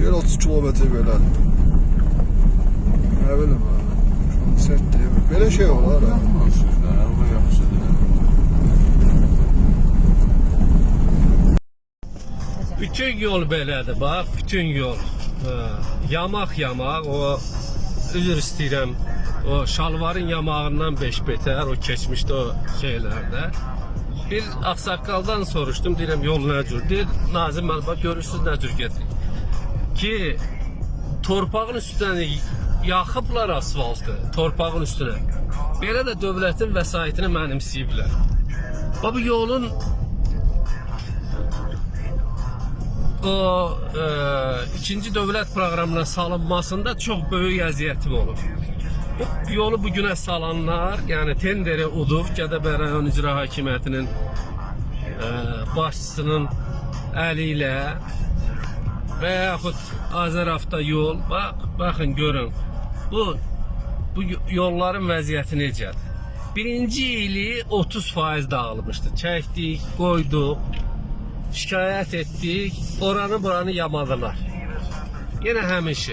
Deyir 30 kilometre. Nə bilim ha. Şu an sert deyil. Belə şey ha. Sözlər, araba yaxşıdır. Bütün yol belədir, bax, bütün yol. Hə, Yamaq yamaq, o üzr istəyirəm. O şalvarın yamağından 5 betər, o keçmişdi o şeylərdə. Bir ağsaqqaldan soruşdum, deyirəm yol nə cür? Deyir, Nazim bax görürsüz nə cür gedir. Ki torpağın üstünə yaxıblar asfaltı, torpağın üstünə. Belə də dövlətin vəsaitini mənimsəyiblər. Bu yolun o e, ikinci dövlət proqramına salınmasında çox böyük əziyyətim olub. Bu yolu bu günə salanlar, yəni tenderi udub Gədəbəy rayon icra hakimiyyətinin e, başçısının əli ilə və yaxud Azərafta yol, bax, baxın görün. Bu bu yolların vəziyyəti necədir? Birinci ili 30% dağılmışdı. Çəkdik, qoyduq, şikayət etdik, oranı buranı yamadılar. Yenə həmin şey.